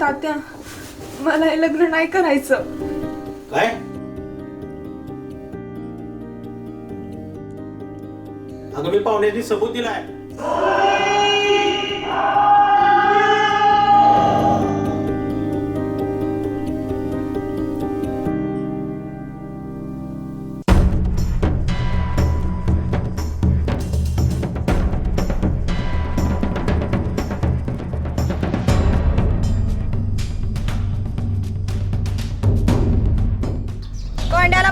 तात्या मला हे लग्न नाही करायचं. काय? अगं मी पाहुण्याची सबूत दिलाय.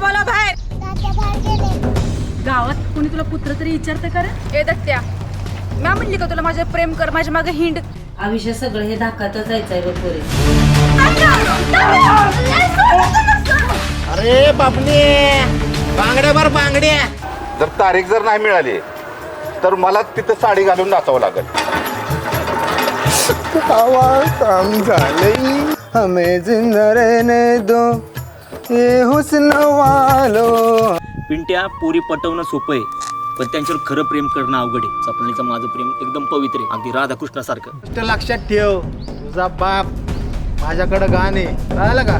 बोला बाहेर गावात कोणी तुला पुत्र तरी विचारतं का रे? ए दत्त्या मॅ म्हणली का तुला माझ्या प्रेम कर माझ्या मागे हिंड. आयुष्य सगळं हे धाकातच जायचंय बघ पोरे. अरे बापने बांगड्या बर बांगड्या जर तारीख जर नाही मिळाली तर मला तिथं साडी घालून नाचावं लागेल. हवा काम झालंय हमें जिंदा रहने दो. ये हुस्न वालो पिंट्या पोरी पटवणं सोपं आहे पण त्यांच्यावर खरं प्रेम करणं अवघड आहे. सपनीचं माझं प्रेम एकदम पवित्र आहे. अगदी राधाकृष्णासारखं. गोष्ट लक्षात ठेव. तुझा बाप माझ्याकडे गाणे कळालं का?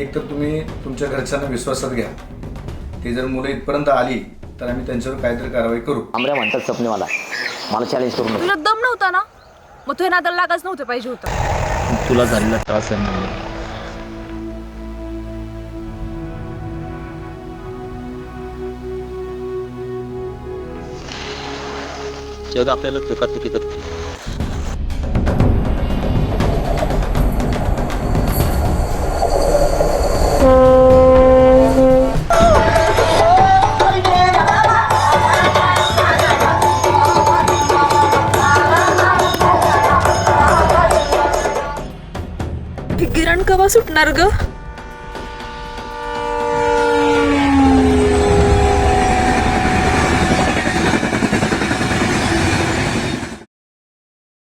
एक तर तुम्ही तुमच्या घरच्यांना विश्वासात घ्या. ते जर मुलं इथपर्यंत आली तर आम्ही त्यांच्यावर काहीतरी कारवाई करू. आमऱ्या म्हणतात सपनेवाला. मला चॅलेंज करू तुला दम नव्हता ना? मग तू हे नादाला लागाच नव्हतं पाहिजे होतं. तुला झालेला त्रास आहे म्हणून. जग आपल्याला चुकाचुकी करते किरण कवा सुटणार ग?